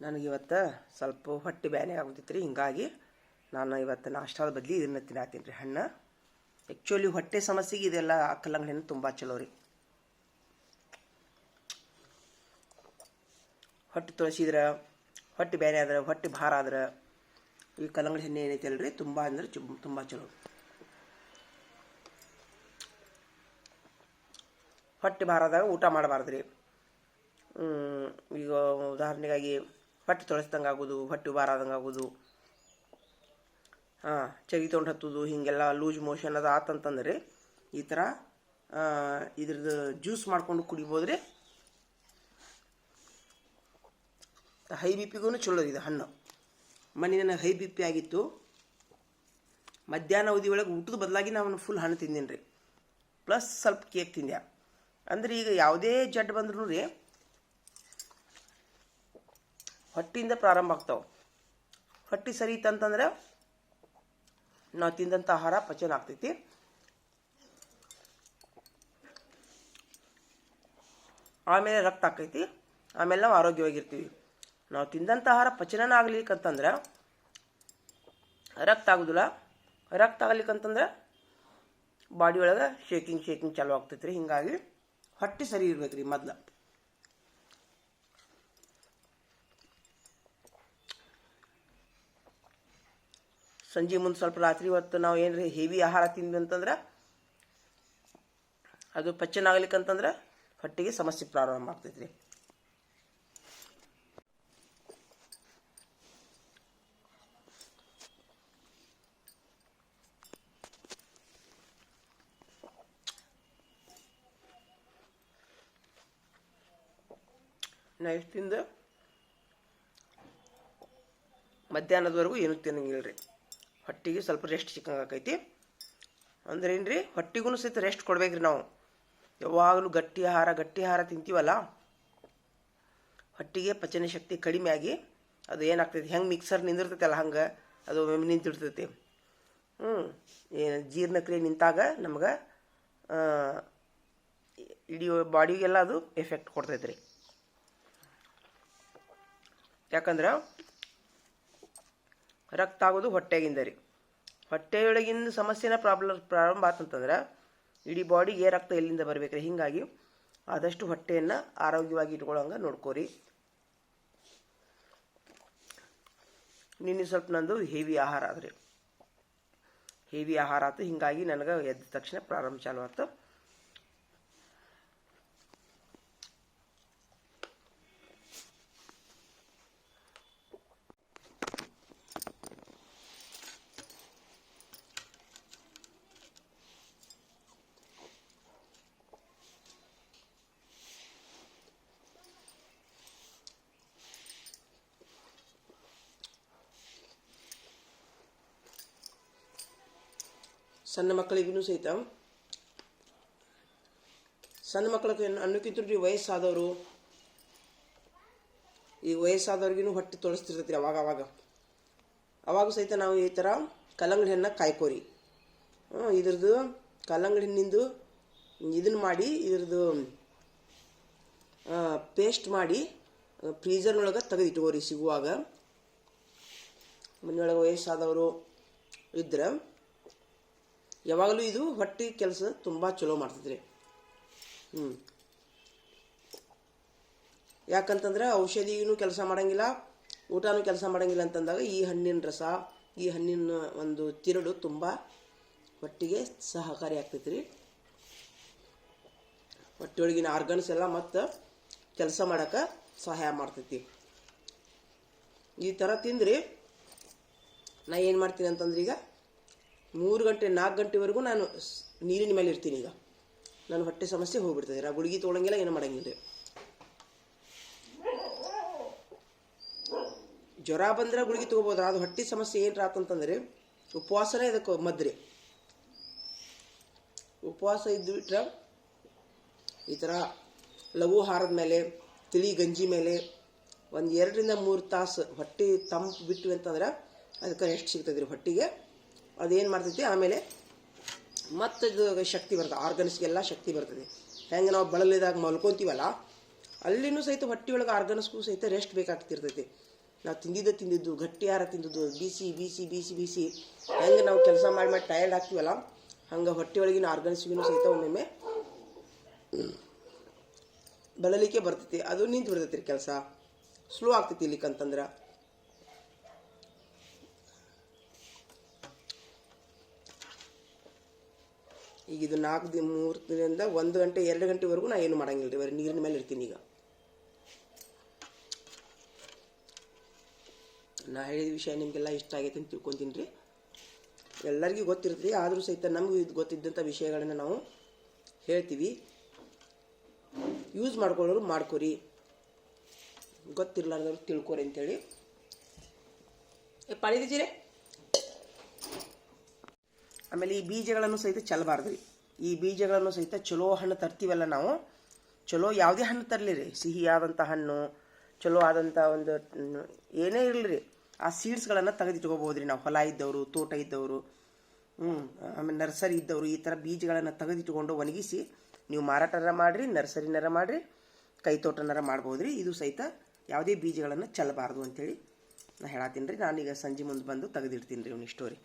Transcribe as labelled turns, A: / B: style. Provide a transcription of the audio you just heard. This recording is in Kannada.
A: ನನಗಿವತ್ತು ಸ್ವಲ್ಪ ಹೊಟ್ಟೆ ಬ್ಯಾನೆ ಆಗುತ್ತಿತ್ತು ರೀ ಹಿಂಗಾಗಿ ನಾನು ಇವತ್ತು ನಾಷ್ಟಾದ ಬದಲಿ ಇದನ್ನು ತಿನ್ನತ್ತೀನಿ ರೀ ಹಣ್ಣು ಆ್ಯಕ್ಚುಲಿ ಹೊಟ್ಟೆ ಸಮಸ್ಯೆಗೆ ಇದೆಲ್ಲ ಆ ಹಣ್ಣು ತುಂಬ ಚಲೋ ರೀ. ಹೊಟ್ಟೆ ತುಳಸಿದ್ರೆ, ಹೊಟ್ಟೆ ಬ್ಯಾನೆ ಆದ್ರೆ, ಹೊಟ್ಟೆ ಭಾರ ಆದ್ರೆ ಈ ಕಲ್ಲಂಗಡಿ ಹಣ್ಣು ಏನೈತೆ ಅಲ್ರಿ ತುಂಬ ಅಂದ್ರೆ ಚು ತುಂಬ ಚಲೋ. ಹೊಟ್ಟೆ ಭಾರ ಆದಾಗ ಊಟ ಮಾಡಬಾರ್ದು ರೀ ಈಗ ಉದಾಹರಣೆಗಾಗಿ ಹೊಟ್ಟೆ ತೊಳಸ್ದಂಗೆ ಆಗೋದು ಹೊಟ್ಟೆ ಭಾರ ಆದಂಗೆ ಆಗೋದು ಹಾಂ ಚಗಿ ತೊಗೊಂಡು ಹತ್ತೋದು, ಹೀಗೆಲ್ಲ ಲೂಸ್ ಮೋಷನ್ ಅದು ಆತಂತಂದ್ರೆ ಈ ಥರ ಇದ್ರದ್ದು ಜ್ಯೂಸ್ ಮಾಡ್ಕೊಂಡು ಕುಡಿಬೋದು ರೀ ಹೈ ಬಿ ಪಿಗೂ ಚಲೋ ಇದು ಹಣ್ಣು. ಮನೆ ನನಗೆ ಹೈ ಬಿ ಪಿ ಆಗಿತ್ತು. ಮಧ್ಯಾಹ್ನ ಅವಧಿ ಒಳಗೆ ಊಟದ ಬದಲಾಗಿ ನಾನು ಫುಲ್ ಹಣ್ಣು ತಿಂದೀನಿ ರೀ ಪ್ಲಸ್ ಸ್ವಲ್ಪ ಕೇಕ್ ತಿಂದ್ಯಾ. ಅಂದ್ರೆ ಈಗ ಯಾವುದೇ ಜಡ್ ಬಂದ್ರೂ ರೀ ಹೊಟ್ಟಿಯಿಂದ ಪ್ರಾರಂಭ ಆಗ್ತಾವೆ. ಹಟ್ಟಿ ಸರಿ ಇತ್ತಂತಂದ್ರೆ ನಾವು ತಿಂದಂಥ ಆಹಾರ ಪಚನ ಆಗ್ತೈತಿ. ಆಮೇಲೆ ರಕ್ತ ಆಕೈತಿ ಆಮೇಲೆ ನಾವು ಆರೋಗ್ಯವಾಗಿರ್ತೀವಿ. ನಾವು ತಿಂದಂಥ ಆಹಾರ ಪಚನ ಆಗ್ಲಿಕ್ಕಂತಂದ್ರೆ ರಕ್ತ ಆಗೋದಿಲ್ಲ. ರಕ್ತ ಆಗ್ಲಿಕ್ಕಂತಂದ್ರೆ ಬಾಡಿ ಒಳಗೆ ಶೇಕಿಂಗ್ ಶೇಕಿಂಗ್ ಚಾಲು ಆಗ್ತೈತೆ ರೀ ಹಿಂಗಾಗಿ ಹೊಟ್ಟೆ ಸರಿ ಇರ್ಬೇಕು ರೀ ಮೊದ್ಲು. ಸಂಜೆ ಮುಂದೆ ಸ್ವಲ್ಪ ರಾತ್ರಿ ಹೊತ್ತು ನಾವು ಏನು ಹೆವಿ ಆಹಾರ ತಿಂದ್ವಿ ಅಂತಂದ್ರೆ ಅದು ಪಚನ ಆಗ್ಲಿಕ್ಕಂತಂದ್ರೆ ಹೊಟ್ಟೆಗೆ ಸಮಸ್ಯೆ ಪ್ರಾರಂಭ ಆಗ್ತೈತೆ ರೀ ಎಷ್ಟು ತಿಂದು? ಮಧ್ಯಾಹ್ನದವರೆಗೂ ಏನೂ ತಿನ್ನಂಗಿಲ್ಲ ರೀ ಹೊಟ್ಟೆಗೆ ಸ್ವಲ್ಪ ರೆಸ್ಟ್ ಸಿಕ್ಕಂಗೆ ಆಕೈತಿ ಅಂದ್ರೆ ಏನು ರೀ ಹೊಟ್ಟೆಗೂ ಸಹಿತ ರೆಸ್ಟ್ ಕೊಡ್ಬೇಕ್ರಿ ನಾವು. ಯಾವಾಗಲೂ ಗಟ್ಟಿ ಆಹಾರ ಗಟ್ಟಿ ಆಹಾರ ತಿಂತೀವಲ್ಲ? ಹೊಟ್ಟಿಗೆ ಪಚನ ಶಕ್ತಿ ಕಡಿಮೆ ಆಗಿ ಅದು ಏನಾಗ್ತೈತಿ? ಹೆಂಗೆ ಮಿಕ್ಸರ್ ನಿಂದಿರ್ತೈತಲ್ಲ ಹಂಗೆ ಅದು ನಿಂತಿರ್ತೈತಿ. ಹ್ಞೂ ಏನು ಜೀರ್ಣಕ್ರಿಯೆ ನಿಂತಾಗ ನಮ್ಗೆ ಇಡೀ ಬಾಡಿಗೆಲ್ಲ ಅದು ಎಫೆಕ್ಟ್ ಕೊಡ್ತೈತೆ ರೀ ಯಾಕಂದ್ರೆ ರಕ್ತ ಆಗೋದು ಹೊಟ್ಟೆಗಿಂದ ರೀ. ಹೊಟ್ಟೆಯೊಳಗಿಂದ ಸಮಸ್ಯೆನ ಪ್ರಾಬ್ಲಮ್ ಪ್ರಾರಂಭ ಆತಂತಂದ್ರೆ ಇಡೀ ಬಾಡಿಗೆ ರಕ್ತ ಎಲ್ಲಿಂದ ಬರಬೇಕ್ರಿ ಹೀಗಾಗಿ ಆದಷ್ಟು ಹೊಟ್ಟೆಯನ್ನು ಆರೋಗ್ಯವಾಗಿ ಇಟ್ಕೊಳ್ಳೋಂಗೆ ನೋಡ್ಕೋರಿ. ನಿನ್ನೆ ಸ್ವಲ್ಪ ನಂದು ಹೆವಿ ಆಹಾರ ಆದ್ರಿ. ಹೆವಿ ಆಹಾರ ಆಯ್ತು ಹೀಗಾಗಿ ನನಗೆ ಎದ್ದ ತಕ್ಷಣ ಪ್ರಾರಂಭ ಚಾಲು ಆಯ್ತು ಸಣ್ಣ ಮಕ್ಕಳಿಗೂ ಸಹಿತ. ಸಣ್ಣ ಮಕ್ಕಳಿಗೆ ಅನ್ನಕ್ಕಿಂತ ವಯಸ್ಸಾದವರು, ಈ ವಯಸ್ಸಾದವ್ರಿಗೂ ಹೊಟ್ಟೆ ತೊಳಸ್ತಿರ್ತೈತಿ ಅವಾಗ ಅವಾಗ. ಅವಾಗ ಸಹಿತ ನಾವು ಈ ಥರ ಕಲ್ಲಂಗಡಿ ಹಣ್ಣ ಕಾಯ್ಕೋರಿ. ಇದ್ರದ್ದು ಕಲ್ಲಂಗಡಿ ಹಣ್ಣಿಂದು ಇದನ್ನ ಮಾಡಿ, ಇದ್ರದ್ದು ಪೇಸ್ಟ್ ಮಾಡಿ ಫ್ರೀಜರ್ನೊಳಗೆ ತೆಗೆದು ಇಟ್ಕೋರಿ ಸಿಗುವಾಗ. ಮನೆಯೊಳಗೆ ವಯಸ್ಸಾದವರು ಇದ್ರೆ ಯಾವಾಗಲೂ ಇದು ಹೊಟ್ಟೆ ಕೆಲಸ ತುಂಬ ಚಲೋ ಮಾಡ್ತದ್ರಿ. ಹ್ಞೂ ಯಾಕಂತಂದ್ರೆ ಔಷಧಿನೂ ಕೆಲಸ ಮಾಡಂಗಿಲ್ಲ, ಊಟನೂ ಕೆಲಸ ಮಾಡಂಗಿಲ್ಲ ಅಂತಂದಾಗ ಈ ಹಣ್ಣಿನ ರಸ, ಈ ಹಣ್ಣಿನ ಒಂದು ತಿರುಳು ತುಂಬ ಹೊಟ್ಟಿಗೆ ಸಹಕಾರಿ ಆಗ್ತೈತ್ರಿ. ರೀ ಹೊಟ್ಟೆಯೊಳಗಿನ ಆರ್ಗನ್ಸ್ ಎಲ್ಲ ಮತ್ತು ಕೆಲಸ ಮಾಡೋಕೆ ಸಹಾಯ ಮಾಡ್ತೈತಿ. ಈ ಥರ ತಿಂದ್ರಿ, ನಾ ಏನು ಮಾಡ್ತೀನಿ ಅಂತಂದ್ರೆ ಈಗ ಮೂರು ಗಂಟೆ, ನಾಲ್ಕು ಗಂಟೆವರೆಗೂ ನಾನು ನೀರಿನ ಮೇಲೆ ಇರ್ತೀನಿ ಈಗ. ನಾನು ಹೊಟ್ಟೆ ಸಮಸ್ಯೆ ಹೋಗ್ಬಿಡ್ತದೆ. ಆ ಗುಳಿಗೆ ತೊಗೊಳಂಗಿಲ್ಲ ಏನು ಮಾಡಂಗಿಲ್ಲ. ಜ್ವರ ಬಂದ್ರೆ ಗುಳಿಗೆ ತೊಗೋಬೋದು. ಅದು ಹೊಟ್ಟೆ ಸಮಸ್ಯೆ ಏನ್ರ ಆತಂತಂದ್ರೆ ಉಪವಾಸನೇ ಇದಕ್ಕೆ ಮದ್ರಿ. ಉಪವಾಸ ಇದ್ದು ಬಿಟ್ರೆ ಈ ಥರ ಲಘು ಹಾರದ ಮೇಲೆ, ತಿಳಿ ಗಂಜಿ ಮೇಲೆ ಒಂದು ಎರಡರಿಂದ ಮೂರು ತಾಸು ಹೊಟ್ಟೆ ತಂಪು ಬಿಟ್ಟು ಅಂತಂದ್ರೆ ಅದಕ್ಕೆ ರೆಸ್ಟ್ ಸಿಗ್ತದೆ ರೀ ಹೊಟ್ಟೆಗೆ. ಅದೇನು ಮಾಡ್ತೈತಿ? ಆಮೇಲೆ ಮತ್ತೆ ಶಕ್ತಿ ಬರ್ತದೆ. ಆರ್ಗನ್ಸ್ಗೆಲ್ಲ ಶಕ್ತಿ ಬರ್ತದೆ. ಹೆಂಗೆ ನಾವು ಬಳಲಿದಾಗ ಮಲ್ಕೊತೀವಲ್ಲ, ಅಲ್ಲಿನೂ ಸಹಿತ ಹೊಟ್ಟೆಯೊಳಗೆ ಆರ್ಗನ್ಸ್ಗೂ ಸಹಿತ ರೆಸ್ಟ್ ಬೇಕಾಗ್ತಿರ್ತೈತಿ. ನಾವು ತಿಂದಿದ್ದು ತಿಂದಿದ್ದು, ಗಟ್ಟಿ ಆಹಾರ ತಿಂದಿದ್ದು, ಬಿಸಿ ಬಿಸಿ ಬಿಸಿ ಬಿಸಿ ಹೆಂಗೆ ನಾವು ಕೆಲಸ ಮಾಡಿ ಮಾಡಿ ಟಯರ್ಡ್ ಆಗ್ತೀವಲ್ಲ, ಹಂಗೆ ಹೊಟ್ಟೆ ಒಳಗಿನ ಆರ್ಗನ್ಸ್ಗೂ ಸಹಿತ ಒಮ್ಮೊಮ್ಮೆ ಬಳಲಿಕೆ ಬರ್ತೈತಿ. ಅದು ನಿಂತು ಬಿಡ್ತೈತಿ ರೀ ಕೆಲಸ. ಸ್ಲೋ ಆಗ್ತೈತಿ ಇಲ್ಲಿಕಂತಂದ್ರೆ. ಈಗ ಇದು ನಾಲ್ಕು ದಿನ ಮೂರು ದಿನದಿಂದ ಒಂದು ಗಂಟೆ, ಎರಡು ಗಂಟೆವರೆಗೂ ನಾ ಏನು ಮಾಡಂಗಿಲ್ಲ ರೀ, ಬರೀ ನೀರಿನ ಮೇಲೆ ಇರ್ತೀನಿ ಈಗ. ನಾ ಹೇಳಿದ ವಿಷಯ ನಿಮಗೆಲ್ಲ ಇಷ್ಟ ಆಗೈತೆ ಅಂತ ತಿಳ್ಕೊತೀನಿ ರೀ. ಎಲ್ಲರಿಗೂ ಗೊತ್ತಿರ್ತದೆ, ಆದರೂ ಸಹಿತ ನಮಗೂ ಇದು ಗೊತ್ತಿದ್ದಂಥ ವಿಷಯಗಳನ್ನು ನಾವು ಹೇಳ್ತೀವಿ. ಯೂಸ್ ಮಾಡ್ಕೊಳ್ಳೋರು ಮಾಡ್ಕೊರಿ. ಗೊತ್ತಿರಲಾರ್ದವ್ರು ತಿಳ್ಕೊರಿ ಅಂತೇಳಿ. ಪಾಳಿದೀಜಿರೇ ಆಮೇಲೆ ಈ ಬೀಜಗಳನ್ನು ಸಹಿತ ಚೆಲ್ಲಬಾರ್ದು ರೀ. ಈ ಬೀಜಗಳನ್ನು ಸಹಿತ ಚಲೋ ಹಣ್ಣು ತರ್ತೀವಲ್ಲ ನಾವು, ಚಲೋ ಯಾವುದೇ ಹಣ್ಣು ತರಲಿ ರೀ. ಸಿಹಿಯಾದಂಥ ಹಣ್ಣು, ಚಲೋ ಆದಂಥ ಒಂದು ಏನೇ ಇರಲಿ ರೀ. ಆ ಸೀಡ್ಸ್ಗಳನ್ನು ತೆಗೆದಿಟ್ಕೋಬೋದು ರೀ ನಾವು. ಹೊಲ ಇದ್ದವರು, ತೋಟ ಇದ್ದವರು ಹ್ಞೂ ಆಮೇಲೆ ನರ್ಸರಿ ಇದ್ದವರು, ಈ ಥರ ಬೀಜಗಳನ್ನು ತೆಗೆದಿಟ್ಕೊಂಡು ಒಣಗಿಸಿ ನೀವು ಮಾರಾಟನ ಮಾಡಿರಿ ನರ್ಸರಿನರ ಮಾಡಿರಿ ಕೈ ತೋಟನರ ಮಾಡ್ಬೋದು ರೀ. ಇದು ಸಹಿತ ಯಾವುದೇ ಬೀಜಗಳನ್ನು ಚೆಲ್ಲಬಾರ್ದು ಅಂತೇಳಿ ನಾ ಹೇಳತ್ತೀನಿ ರೀ. ನಾನೀಗ ಸಂಜೆ ಮುಂದೆ ಬಂದು ತೆಗೆದಿಡ್ತೀನಿ ರೀ ಇವ್ನ ಸ್ಟೋರಿ